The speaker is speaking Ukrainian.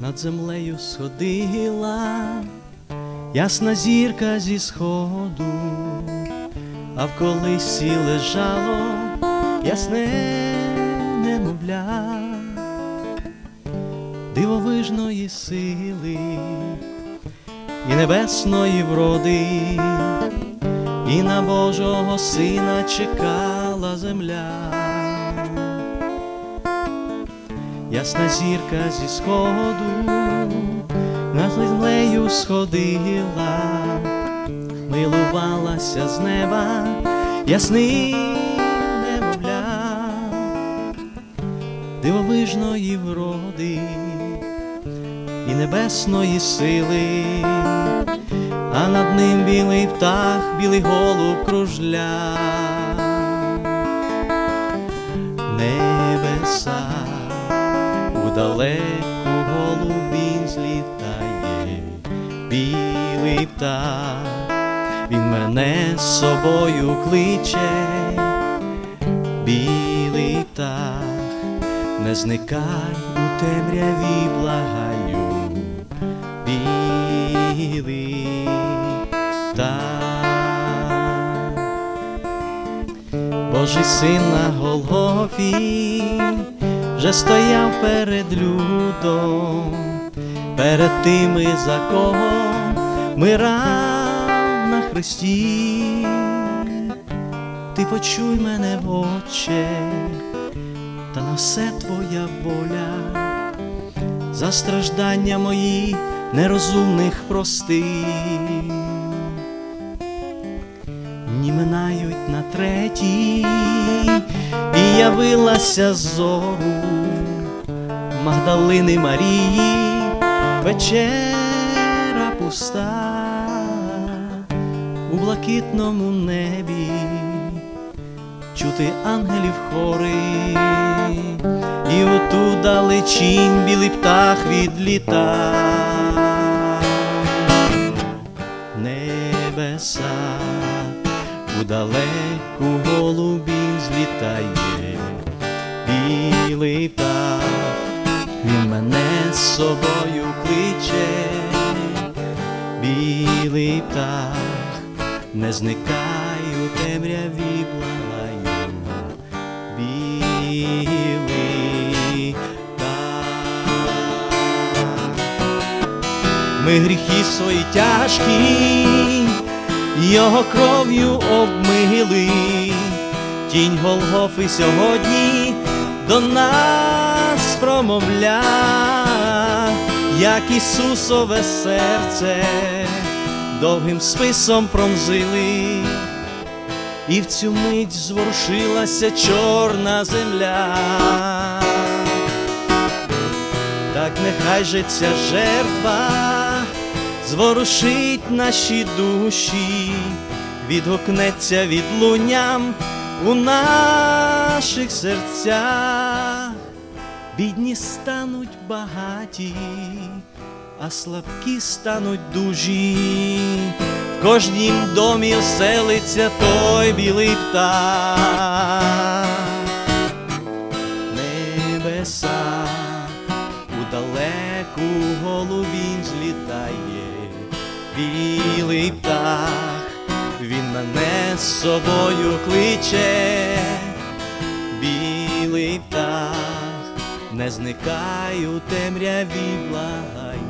Над землею сходила ясна зірка зі сходу, а в колисі лежало ясне немовля дивовижної сили і небесної вроди, і на Божого сина чекала земля. Ясна зірка зі сходу над землею сходила, милувалася з неба ясним дивовижної вроди і небесної сили, а над ним білий птах, білий голуб кружля. Небеса у далеку голубінь злітає, білий птах, він мене з собою кличе, зникай у темряві благаю, білий птах. Божий син на Голгофі вже стояв перед людом, перед тими, за кого мирав на хресті. Ти почуй мене, Отче, та на все твоя воля, за страждання мої нерозумних прости. Дні минають на третій, і явилася зору Магдалини Марії, вечера пуста у блакитному небі, чути ангелів хори, і оту далечінь білий птах відліта. Небеса у далеку голубінь злітає, білий птах, він мене з собою кличе, білий птах, не зникай у темряві благаю, Ми гріхи свої тяжкі, його кров'ю обмили, тінь Голгофи сьогодні до нас промовля, як Ісусове серце довгим списом пронзили, і в цю мить зворушилася чорна земля. Так нехай же ця жертва зворушить наші душі, відгукнеться відлунням у наших серцях, бідні стануть багаті, а слабкі стануть дужі, кожнім домі оселиться той білий птах небеса у далеку голубінь злітає, білий птах, він мене з собою кличе, білий птах, не зникай у темряві. Білий